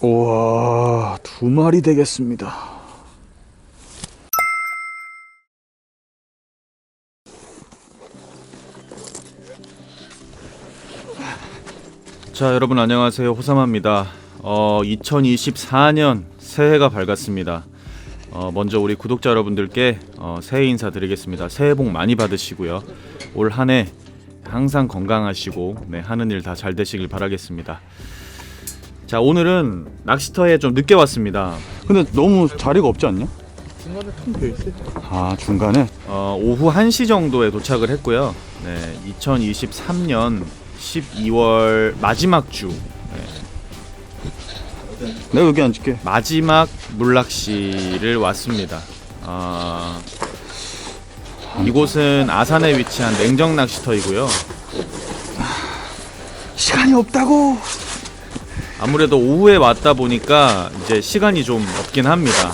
우와, 두 마리 되겠습니다. 자 여러분 안녕하세요. 호삼합니다. 어 2024년 새해가 밝았습니다. 어 먼저 우리 구독자 여러분들께 어 새해 인사 드리겠습니다. 새해 복 많이 받으시고요. 올 한해 항상 건강하시고 네 하는 일 다 잘 되시길 바라겠습니다 자 오늘은 낚시터에 좀 늦게 왔습니다 근데 너무 자리가 없지 않냐? 중간에 텅 비어있어. 아, 중간에? 어, 오후 1시 정도에 도착을 했고요 네 2023년 12월 마지막 주 내가 여기 앉을게. 마지막 물낚시를 왔습니다. 아, 이곳은 아산에 위치한 냉정 낚시터이고요. 시간이 없다고! 아무래도 오후에 왔다 보니까 이제 시간이 좀 없긴 합니다.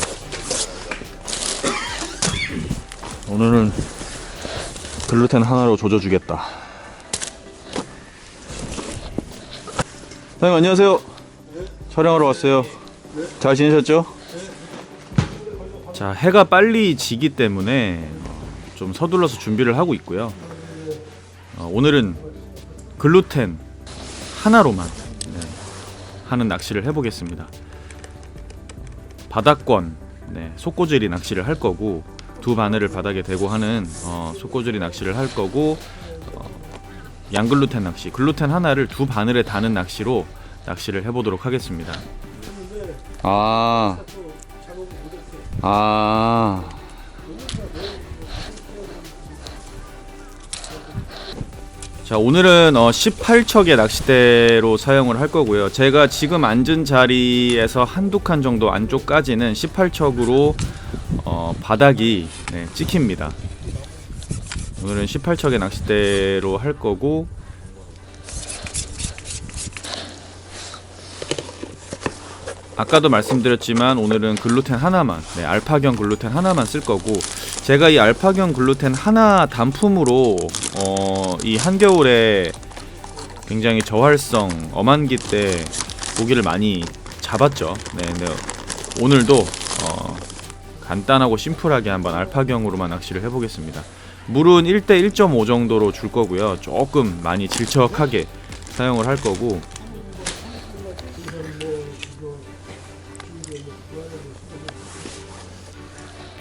오늘은 글루텐 하나로 조져주겠다. 사장님 안녕하세요. 촬영하러 왔어요. 잘 지내셨죠? 자, 해가 빨리 지기 때문에 어, 좀 서둘러서 준비를 하고 있고요. 어, 오늘은 글루텐 하나로만 네, 하는 낚시를 해보겠습니다. 바닥권 네, 속고질이 낚시를 할 거고 두 바늘을 바닥에 대고 하는 어, 속고질이 낚시를 할 거고 어, 양글루텐 낚시 글루텐 하나를 두 바늘에 다는 낚시로 낚시를 해보도록 하겠습니다. 아. 아. 자 오늘은 어, 18척의 낚싯대로 사용을 할 거고요. 제가 지금 앉은 자리에서 한두 칸 정도 안쪽까지는 18척으로 어, 바닥이 네, 찍힙니다. 오늘은 18척의 낚싯대로 할 거고 아까도 말씀드렸지만 오늘은 글루텐 하나만 네, 알파견 글루텐 하나만 쓸 거고 제가 이 알파견 글루텐 하나 단품으로 어, 이 한겨울에 굉장히 저활성 어만기 때 고기를 많이 잡았죠. 네, 근데 오늘도 어, 간단하고 심플하게 한번 알파경으로만 낚시를 해보겠습니다. 물은 1대 1.5 정도로 줄 거고요. 조금 많이 질척하게 사용을 할 거고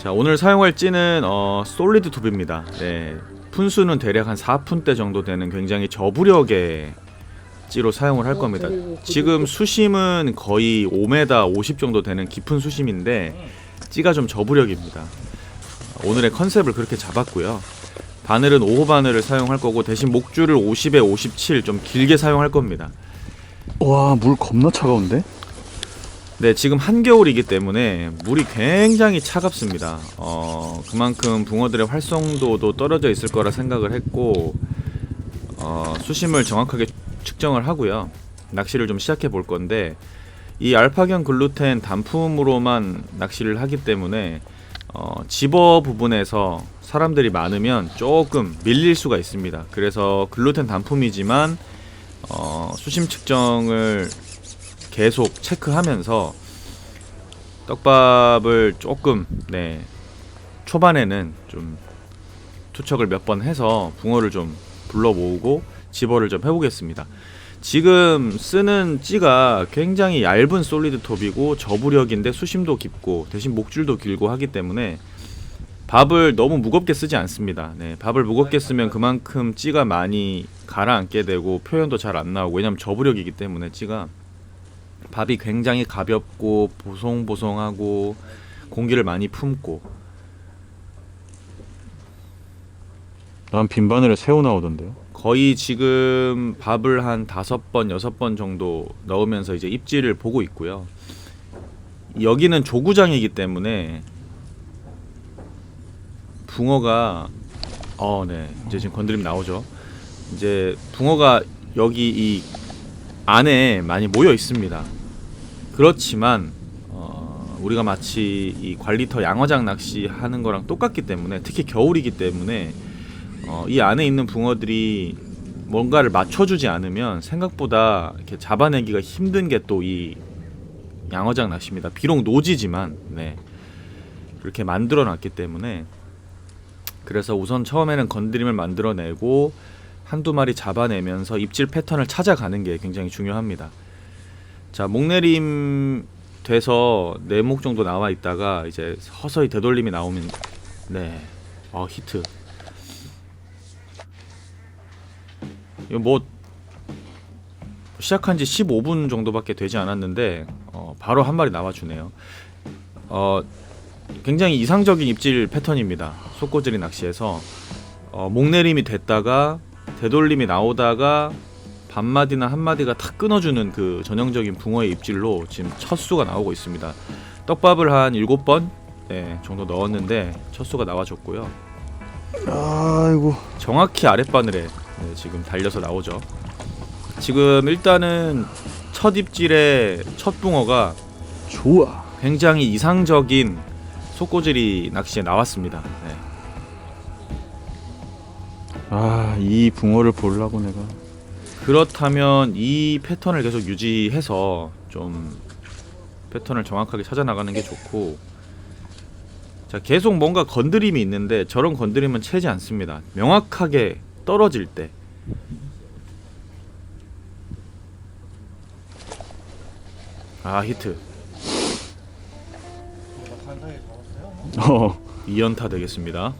자 오늘 사용할 찌는 어, 솔리드 톱입니다. 네, 푼수는 대략 한 4푼대 정도 되는 굉장히 저부력의 찌로 사용을 할 겁니다. 지금 수심은 거의 5m 50 정도 되는 깊은 수심인데 찌가 좀 저부력입니다. 오늘의 컨셉을 그렇게 잡았고요. 바늘은 5호 바늘을 사용할 거고 대신 목줄을 50에 57 좀 길게 사용할 겁니다. 와, 물 겁나 차가운데? 네, 지금 한겨울이기 때문에 물이 굉장히 차갑습니다. 어, 그만큼 붕어들의 활성도도 떨어져 있을 거라 생각을 했고, 어, 수심을 정확하게 측정을 하고요. 낚시를 좀 시작해 볼 건데, 이 알파견 글루텐 단품으로만 낚시를 하기 때문에, 어, 집어 부분에서 사람들이 많으면 조금 밀릴 수가 있습니다. 그래서 글루텐 단품이지만, 어, 수심 측정을 계속 체크하면서 떡밥을 조금 네 초반에는 좀 투척을 몇 번 해서 붕어를 좀 불러 모으고 집어를 좀 해보겠습니다. 지금 쓰는 찌가 굉장히 얇은 솔리드 톱이고 저부력인데 수심도 깊고 대신 목줄도 길고 하기 때문에 밥을 너무 무겁게 쓰지 않습니다. 네, 밥을 무겁게 쓰면 그만큼 찌가 많이 가라앉게 되고 표현도 잘 안 나오고 왜냐면 저부력이기 때문에 찌가 밥이 굉장히 가볍고 보송보송하고 공기를 많이 품고 난 빈바늘에 새우 나오던데요. 거의 지금 밥을 한 다섯 번 여섯 번 정도 넣으면서 이제 입질을 보고 있고요. 여기는 조구장이기 때문에 붕어가 어, 네. 이제 지금 건드림 나오죠. 이제 붕어가 여기 이 안에 많이 모여 있습니다. 그렇지만 어, 우리가 마치 이 관리터 양어장 낚시 하는 거랑 똑같기 때문에 특히 겨울이기 때문에 어, 이 안에 있는 붕어들이 뭔가를 맞춰주지 않으면 생각보다 이렇게 잡아내기가 힘든 게 또 이 양어장 낚시입니다. 비록 노지지만 네. 그렇게 만들어 놨기 때문에 그래서 우선 처음에는 건드림을 만들어내고 한두 마리 잡아내면서 입질 패턴을 찾아가는 게 굉장히 중요합니다. 자, 목내림 돼서 네 목 정도 나와 있다가 이제 서서히 되돌림이 나오면 네. 아, 히트. 이거 뭐 시작한 지 15분 정도밖에 되지 않았는데 어, 바로 한 마리 나와 주네요. 어, 굉장히 이상적인 입질 패턴입니다. 속고질이 낚시에서 어, 목내림이 됐다가 되돌림이 나오다가 반마디나 한마디가 탁 끊어주는 그 전형적인 붕어의 입질로 지금 첫 수가 나오고 있습니다. 떡밥을 한 7번 네, 정도 넣었는데 첫 수가 나와줬고요. 아이고. 정확히 아랫바늘에 네, 지금 달려서 나오죠. 지금 일단은 첫 입질의 첫 붕어가 좋아. 굉장히 이상적인 속고질이 낚시에 나왔습니다. 네. 아, 이 붕어를 보려고 내가. 그렇다면 이 패턴을 계속 유지해서 좀 패턴을 정확하게 찾아 나가는 게 좋고 자 계속 뭔가 건드림이 있는데 저런 건드림은 채지 않습니다. 명확하게 떨어질 때 아 히트 어, 2연타 되겠습니다.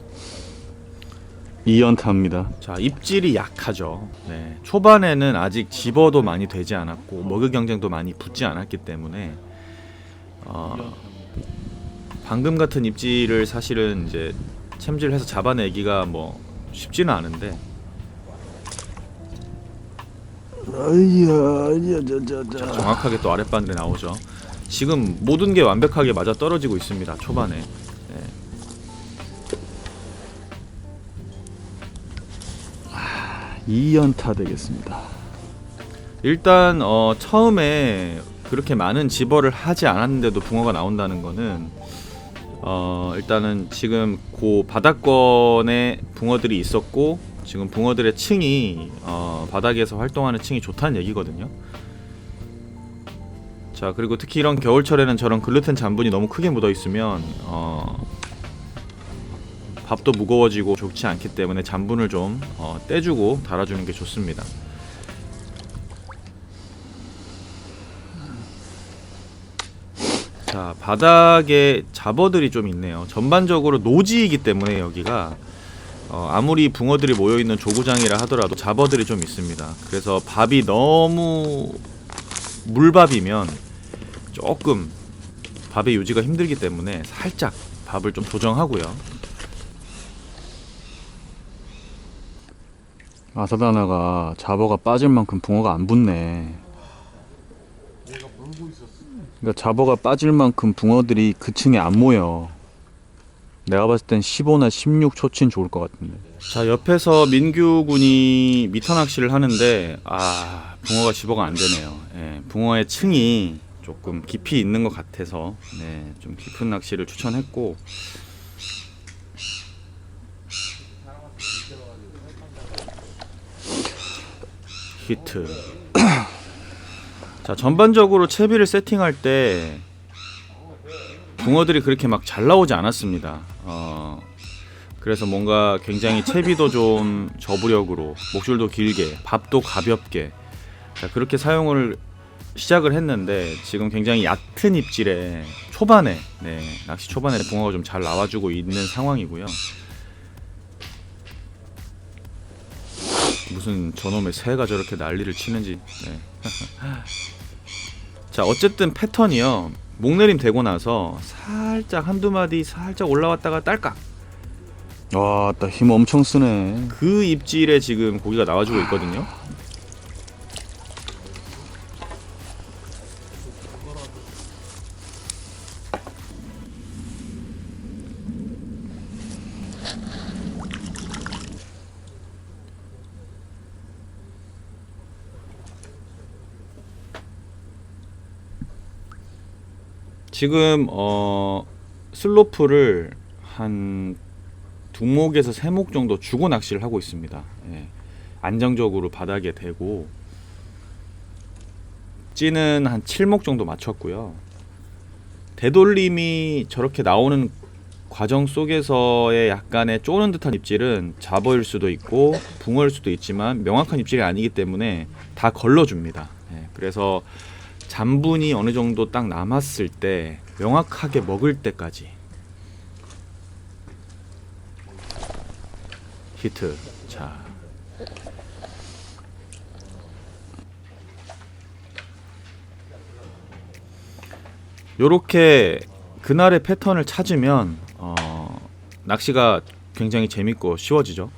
2연타입니다. 자 입질이 약하죠. 네, 초반에는 아직 집어도 많이 되지 않았고 먹을 경쟁도 많이 붙지 않았기 때문에 어, 방금 같은 입질을 사실은 이제 챔질해서 잡아내기가 뭐 쉽지는 않은데 아이야, 자, 자, 자, 자. 정확하게 또 아랫바늘에 나오죠. 지금 모든 게 완벽하게 맞아 떨어지고 있습니다. 초반에. 네. 2연타 되겠습니다. 일단 어, 처음에 그렇게 많은 집어를 하지 않았는데도 붕어가 나온다는 거는 어, 일단은 지금 고 바닥권에 붕어들이 있었고 지금 붕어들의 층이 어, 바닥에서 활동하는 층이 좋다는 얘기거든요. 자 그리고 특히 이런 겨울철에는 저런 글루텐 잔분이 너무 크게 묻어 있으면 어, 밥도 무거워지고 좋지 않기 때문에 잔분을 좀 어, 떼주고 달아주는 게 좋습니다. 자 바닥에 잡어들이 좀 있네요. 전반적으로 노지이기 때문에 여기가 어, 아무리 붕어들이 모여 있는 조구장이라 하더라도 잡어들이 좀 있습니다. 그래서 밥이 너무 물밥이면 조금 밥의 유지가 힘들기 때문에 살짝 밥을 좀 조정하고요. 아사다나가 잡어가 빠질 만큼 붕어가 안 붙네. 그러니까 잡어가 빠질 만큼 붕어들이 그 층에 안 모여. 내가 봤을 땐 15나 16 초친 좋을 것 같은데. 자 옆에서 민규 군이 미터 낚시를 하는데 아 붕어가 집어가 안 되네요. 예, 붕어의 층이 조금 깊이 있는 것 같아서 네, 좀 깊은 낚시를 추천했고 히트. 자 전반적으로 채비를 세팅할 때 붕어들이 그렇게 막 잘 나오지 않았습니다. 어, 그래서 뭔가 굉장히 채비도 좀 저부력으로 목줄도 길게 밥도 가볍게 자, 그렇게 사용을 시작을 했는데 지금 굉장히 얕은 입질에 초반에 네, 낚시 초반에 붕어가 좀 잘 나와주고 있는 상황이고요. 무슨 저놈의 새가 저렇게 난리를 치는지. 네. 자 어쨌든 패턴이요. 목내림 되고 나서 살짝 한두 마디 살짝 올라왔다가 딸깍 와, 나힘 엄청 쓰네. 그 입질에 지금 고기가 나와주고 있거든요. 지금 어 슬로프를 한 두 목에서 세 목 정도 주고 낚시를 하고 있습니다. 예. 안정적으로 바닥에 대고 찌는 한 7목 정도 맞췄고요. 되돌림이 저렇게 나오는 과정 속에서의 약간의 쪼는 듯한 입질은 잡어일 수도 있고 붕어일 수도 있지만 명확한 입질이 아니기 때문에 다 걸러줍니다. 예, 그래서 잔분이 어느 정도 딱 남았을 때 명확하게 먹을 때까지 히트. 자. 요렇게 그날의 패턴을 찾으면 어, 낚시가 굉장히 재밌고 쉬워지죠.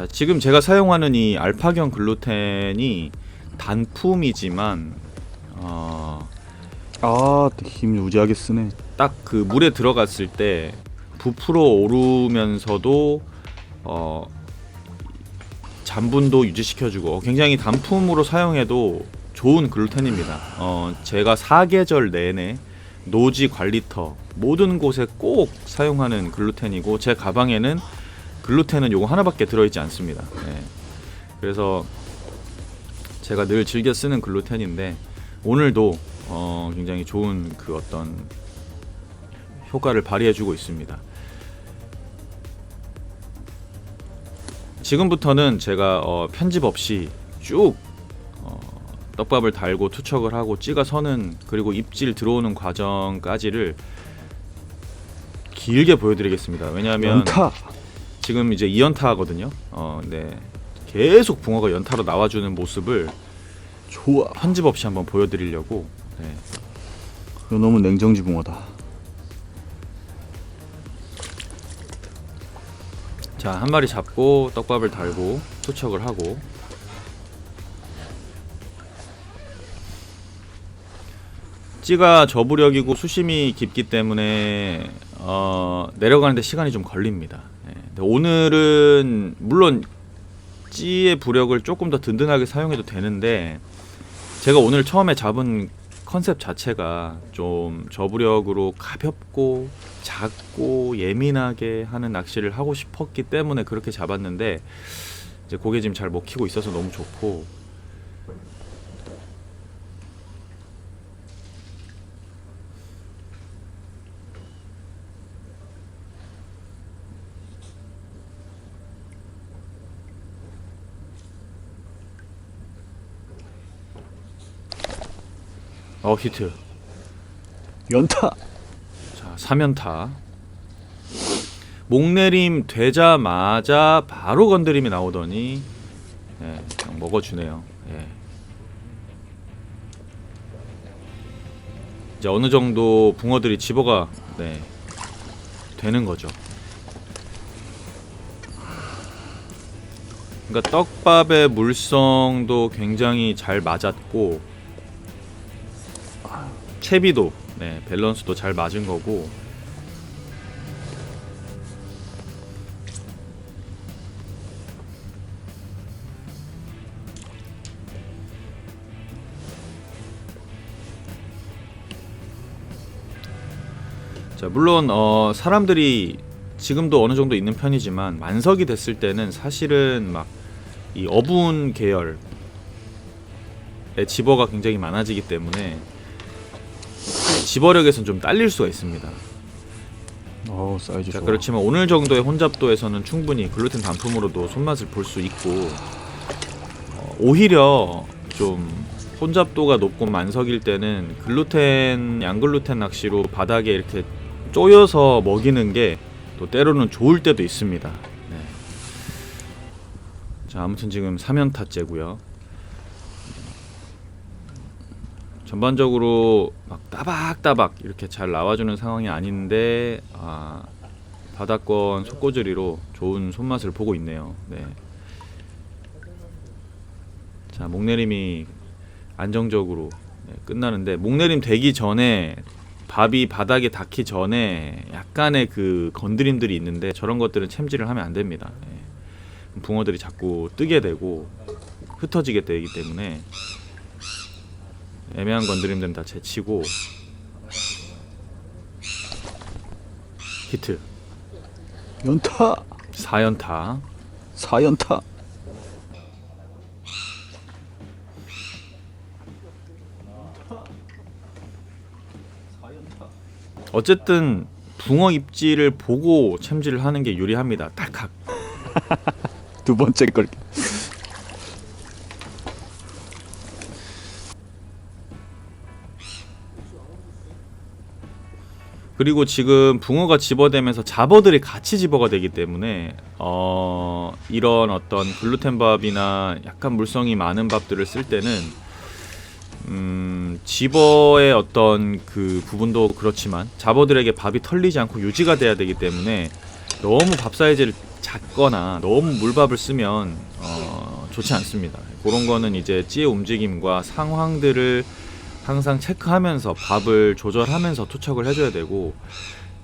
자, 지금 제가 사용하는 이 알파경 글루텐이 단품이지만 어, 아힘 우지하게 쓰네 딱 그 물에 들어갔을 때 부풀어 오르면서도 어 잔분도 유지시켜주고 어, 굉장히 단품으로 사용해도 좋은 글루텐입니다. 어 제가 사계절 내내 노지 관리터 모든 곳에 꼭 사용하는 글루텐이고 제 가방에는 글루텐은 요거 하나밖에 들어있지 않습니다. 예. 그래서 제가 늘 즐겨 쓰는 글루텐인데 오늘도 어 굉장히 좋은 그 어떤 효과를 발휘해주고 있습니다. 지금부터는 제가 어, 편집 없이 쭉 어, 떡밥을 달고 투척을 하고 찌가 서는 그리고 입질 들어오는 과정까지를 길게 보여드리겠습니다. 왜냐하면 연타 지금 이제 2연타거든요. 어, 네. 계속 붕어가 연타로 나와주는 모습을 좋아 편집 없이 한번 보여드리려고 네. 이거 너무 냉정지 붕어다 자, 한 마리 잡고 떡밥을 달고 투척을 하고 찌가 저부력이고 수심이 깊기 때문에 어, 내려가는데 시간이 좀 걸립니다. 오늘은 물론 찌의 부력을 조금 더 든든하게 사용해도 되는데 제가 오늘 처음에 잡은 컨셉 자체가 좀 저부력으로 가볍고 작고 예민하게 하는 낚시를 하고 싶었기 때문에 그렇게 잡았는데 이제 고개 지금 잘 먹히고 있어서 너무 좋고 어 히트 연타 자, 3연타. 목내림 되자마자 바로 건드림이 나오더니 예, 그냥 먹어주네요. 예. 이제 어느 정도 붕어들이 집어가 네, 되는 거죠. 그러니까 떡밥의 물성도 굉장히 잘 맞았고 채비도 네, 밸런스도 잘 맞은 거고. 자 물론 어, 사람들이 지금도 어느 정도 있는 편이지만 만석이 됐을 때는 사실은 막 이 어분 계열의 집어가 굉장히 많아지기 때문에 집어력에선 좀 딸릴 수가 있습니다. 어 사이즈 자, 좋아 그렇지만 오늘 정도의 혼잡도에서는 충분히 글루텐 단품으로도 손맛을 볼 수 있고 어, 오히려 좀 혼잡도가 높고 만석일 때는 글루텐 양글루텐 낚시로 바닥에 이렇게 쪼여서 먹이는 게 또 때로는 좋을 때도 있습니다. 네. 자 아무튼 지금 3연타째고요. 전반적으로 막 따박따박 이렇게 잘 나와주는 상황이 아닌데 아, 바닥권 속고지리로 좋은 손맛을 보고 있네요. 네. 자 목내림이 안정적으로 네, 끝나는데 목내림 되기 전에 밥이 바닥에 닿기 전에 약간의 그 건드림들이 있는데 저런 것들은 챔질을 하면 안 됩니다. 네. 붕어들이 자꾸 뜨게 되고 흩어지게 되기 때문에 애매한 건드림들은 다 제치고 히트 연타 4연타 사연타. 어쨌든 붕어 입질을 보고 챔질을 하는 게 유리합니다. 딸칵. 두 번째 걸. 그리고 지금 붕어가 집어대면서 잡어들이 같이 집어가 되기 때문에 어 이런 어떤 글루텐 밥이나 약간 물성이 많은 밥들을 쓸 때는 음 집어의 어떤 그 부분도 그렇지만 잡어들에게 밥이 털리지 않고 유지가 돼야 되기 때문에 너무 밥 사이즈를 작거나 너무 물밥을 쓰면 어 좋지 않습니다. 그런 거는 이제 찌의 움직임과 상황들을 항상 체크하면서 밥을 조절하면서 투척을 해줘야 되고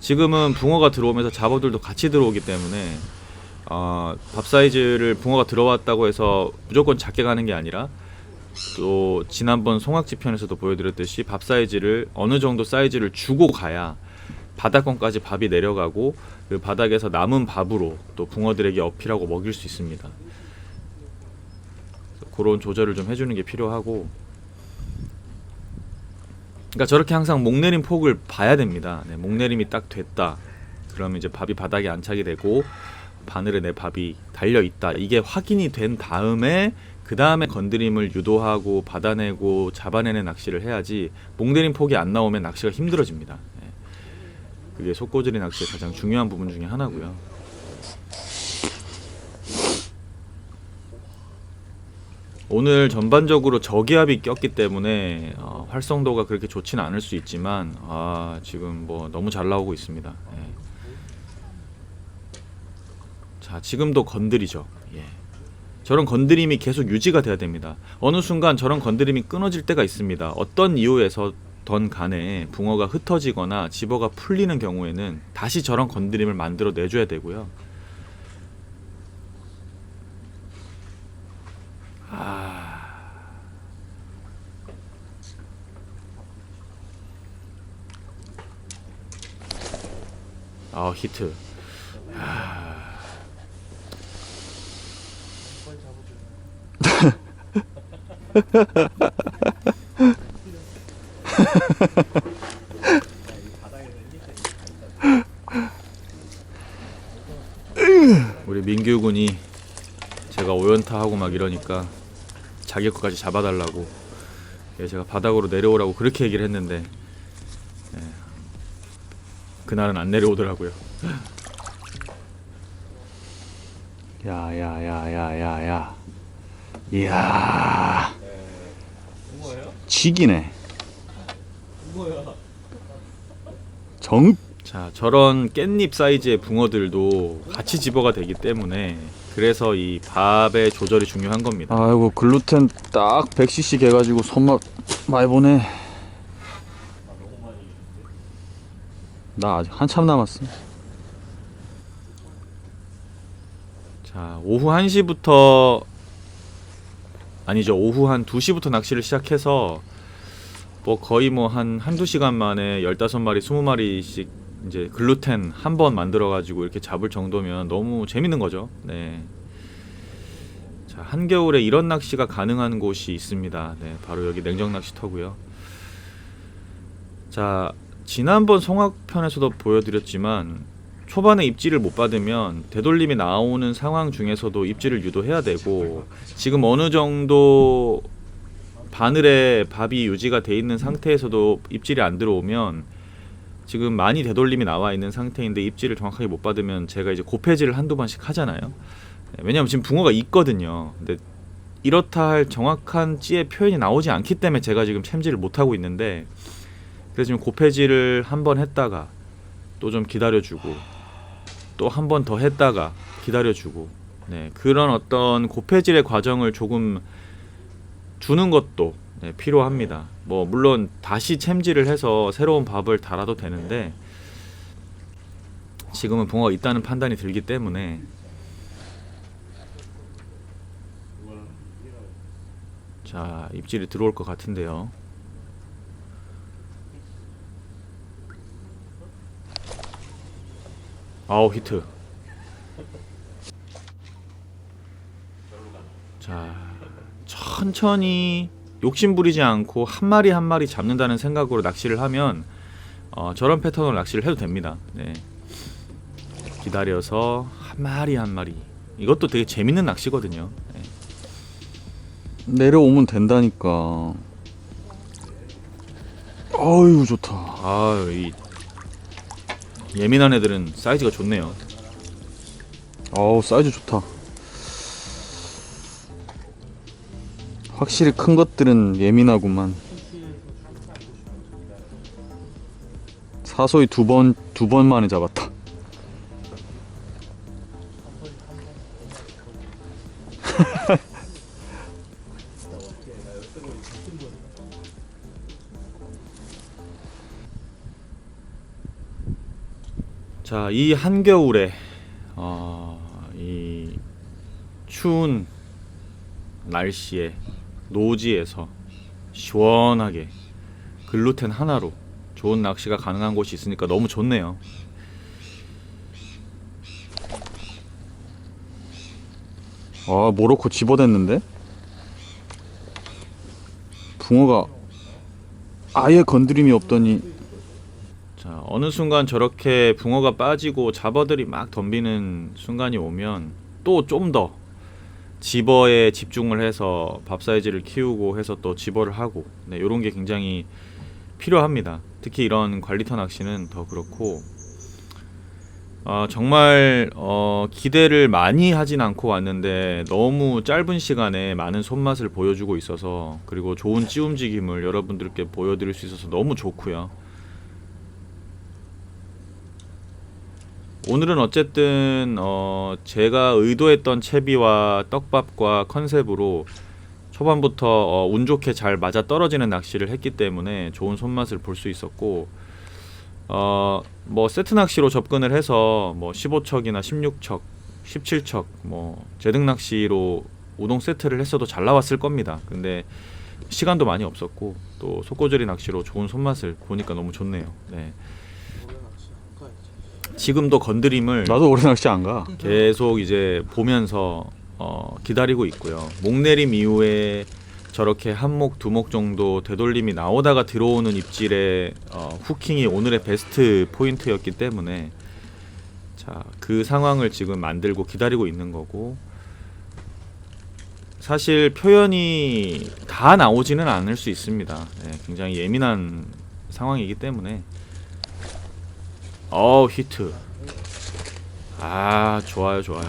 지금은 붕어가 들어오면서 잡어들도 같이 들어오기 때문에 어, 밥 사이즈를 붕어가 들어왔다고 해서 무조건 작게 가는 게 아니라 또 지난번 송악지 편에서도 보여드렸듯이 밥 사이즈를 어느 정도 사이즈를 주고 가야 바닥권까지 밥이 내려가고 그 바닥에서 남은 밥으로 또 붕어들에게 어필하고 먹일 수 있습니다. 그런 조절을 좀 해주는 게 필요하고 그러니까 저렇게 항상 목내림 폭을 봐야 됩니다. 네, 목내림이 딱 됐다. 그러면 이제 밥이 바닥에 안착이 되고 바늘에 내 밥이 달려 있다. 이게 확인이 된 다음에 그 다음에 건드림을 유도하고 받아내고 잡아내는 낚시를 해야지 목내림 폭이 안 나오면 낚시가 힘들어집니다. 네. 그게 속고지리 낚시의 가장 중요한 부분 중에 하나고요. 오늘 전반적으로 저기압이 꼈기 때문에 어, 활성도가 그렇게 좋지는 않을 수 있지만 아, 지금 뭐 너무 잘 나오고 있습니다. 예. 자 지금도 건드리죠. 예. 저런 건드림이 계속 유지가 돼야 됩니다. 어느 순간 저런 건드림이 끊어질 때가 있습니다. 어떤 이유에서던 간에 붕어가 흩어지거나 집어가 풀리는 경우에는 다시 저런 건드림을 만들어 내줘야 되고요. 아 히트. 우 리 민규 군이 제가 오연타 하고 막 이러니까 자기 것까지 잡아달라고 예, 제가 바닥으로 내려오라고 그렇게 얘기를 했는데 예, 그날은 안 내려오더라고요. 야야야야야야. 이야. 치기네. 정 자 저런 깻잎 사이즈의 붕어들도 같이 집어가 되기 때문에 그래서 이 밥의 조절이 중요한 겁니다. 아이고 글루텐 딱 100cc 해가지고 손맛 많이 보네. 나 아직 한참 남았어. 자 오후 1시부터 아니죠 오후 한 2시부터 낚시를 시작해서 뭐 거의 뭐 한 한두 시간 만에 15마리 20마리씩 이제 글루텐 한 번 만들어 가지고 이렇게 잡을 정도면 너무 재밌는 거죠. 네. 자, 한겨울에 이런 낚시가 가능한 곳이 있습니다. 네, 바로 여기 냉정 낚시터고요. 자, 지난번 송악편에서도 보여드렸지만 초반에 입질을 못 받으면 되돌림이 나오는 상황 중에서도 입질을 유도해야 되고 지금 어느 정도 바늘에 밥이 유지가 돼 있는 상태에서도 입질이 안 들어오면 지금 많이 되돌림이 나와 있는 상태인데 입질을 정확하게 못 받으면 제가 이제 고패질을 한두 번씩 하잖아요. 네, 왜냐하면 지금 붕어가 있거든요. 근데 이렇다 할 정확한 찌의 표현이 나오지 않기 때문에 제가 지금 챔질을 못 하고 있는데 그래서 지금 고패질을 한번 했다가 또 좀 기다려주고 또 한 번 더 했다가 기다려주고 네 그런 어떤 고패질의 과정을 조금 주는 것도 네, 필요합니다. 뭐 물론 다시 챔질을 해서 새로운 밥을 달아도 되는데 지금은 붕어가 있다는 판단이 들기 때문에 자 입질이 들어올 것 같은데요. 아우 히트. 자, 천천히 욕심 부리지 않고 한 마리 한 마리 잡는다는 생각으로 낚시를 하면 어, 저런 패턴으로 낚시를 해도 됩니다. 네. 기다려서 한 마리 한 마리. 이것도 되게 재밌는 낚시거든요. 네. 내려오면 된다니까. 아유 좋다. 아, 이 예민한 애들은 사이즈가 좋네요. 아우 사이즈 좋다. 확실히 큰 것들은 예민하구만. 사소히 두 번 두 번 만에 잡았다. 자, 이 한겨울에 어, 이 추운 날씨에 노지에서 시원하게 글루텐 하나로 좋은 낚시가 가능한 곳이 있으니까 너무 좋네요. 아 모로코 집어댔는데? 붕어가 아예 건드림이 없더니 자, 어느 순간 저렇게 붕어가 빠지고 잡어들이 막 덤비는 순간이 오면 또 좀더 집어에 집중을 해서 밥 사이즈를 키우고 해서 또 집어를 하고 네, 이런 게 굉장히 필요합니다. 특히 이런 관리터 낚시는 더 그렇고 어, 정말 어, 기대를 많이 하진 않고 왔는데 너무 짧은 시간에 많은 손맛을 보여주고 있어서 그리고 좋은 찌 움직임을 여러분들께 보여드릴 수 있어서 너무 좋고요. 오늘은 어쨌든 어 제가 의도했던 채비와 떡밥과 컨셉으로 초반부터 어, 운 좋게 잘 맞아 떨어지는 낚시를 했기 때문에 좋은 손맛을 볼 수 있었고 어 뭐 세트 낚시로 접근을 해서 뭐 15척이나 16척, 17척 뭐 제등 낚시로 우동 세트를 했어도 잘 나왔을 겁니다. 근데 시간도 많이 없었고 또 속고절이 낚시로 좋은 손맛을 보니까 너무 좋네요. 네. 지금도 건드림을 나도 오래 낚시 안 가. 계속 이제 보면서 어, 기다리고 있고요. 목내림 이후에 저렇게 한목 두 목 정도 되돌림이 나오다가 들어오는 입질의 어, 후킹이 오늘의 베스트 포인트였기 때문에 자 그 상황을 지금 만들고 기다리고 있는 거고 사실 표현이 다 나오지는 않을 수 있습니다. 네, 굉장히 예민한 상황이기 때문에 어 히트. 아 좋아요 좋아요.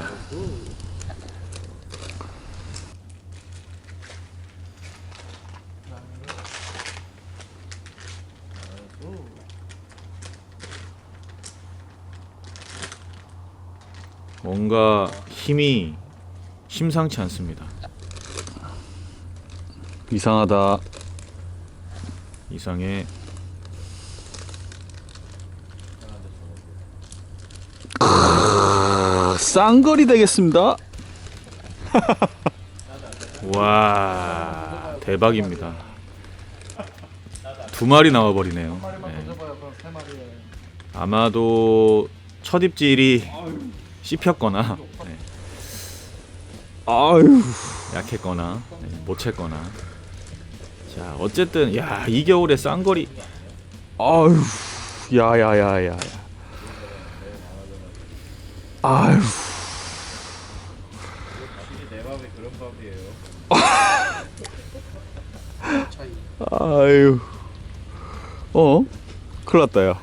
뭔가 힘이 심상치 않습니다. 이상하다. 이상해 쌍거리 되겠습니다. 와 대박입니다 두 마리 나와버리네요 네. 아마도 첫 입질이 씹혔거나 네, 아유. 약했거나 네, 못 챘거나 자 어쨌든 야 이 겨울에 쌍거리 아유. 야야야야. 아유. 아유. 어? 큰일 났다, 야.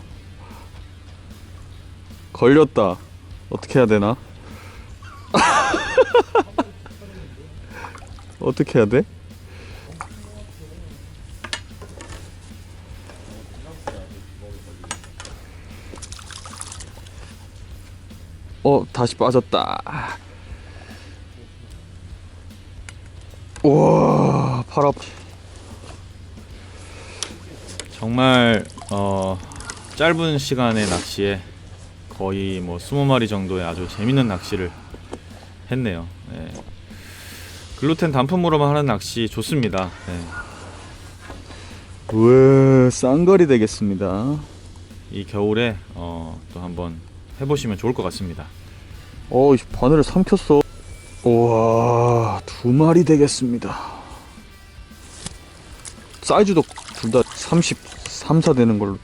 걸렸다. 어떻게 해야 되나? 어떻게 해야 돼? 어, 다시 빠졌다. 우와, 팔 아프. 정말 어 짧은 시간의 낚시에 거의 뭐 20마리 정도의 아주 재밌는 낚시를 했네요. 네. 글루텐 단품으로만 하는 낚시 좋습니다. 네. 우와, 쌍거리 되겠습니다. 이 겨울에 어, 또 한번 해보시면 좋을 것 같습니다. 어, 이 바늘을 삼켰어. 우와, 두두 마리 되겠습니다. 사이즈도 둘 다 33, 4 되는 걸로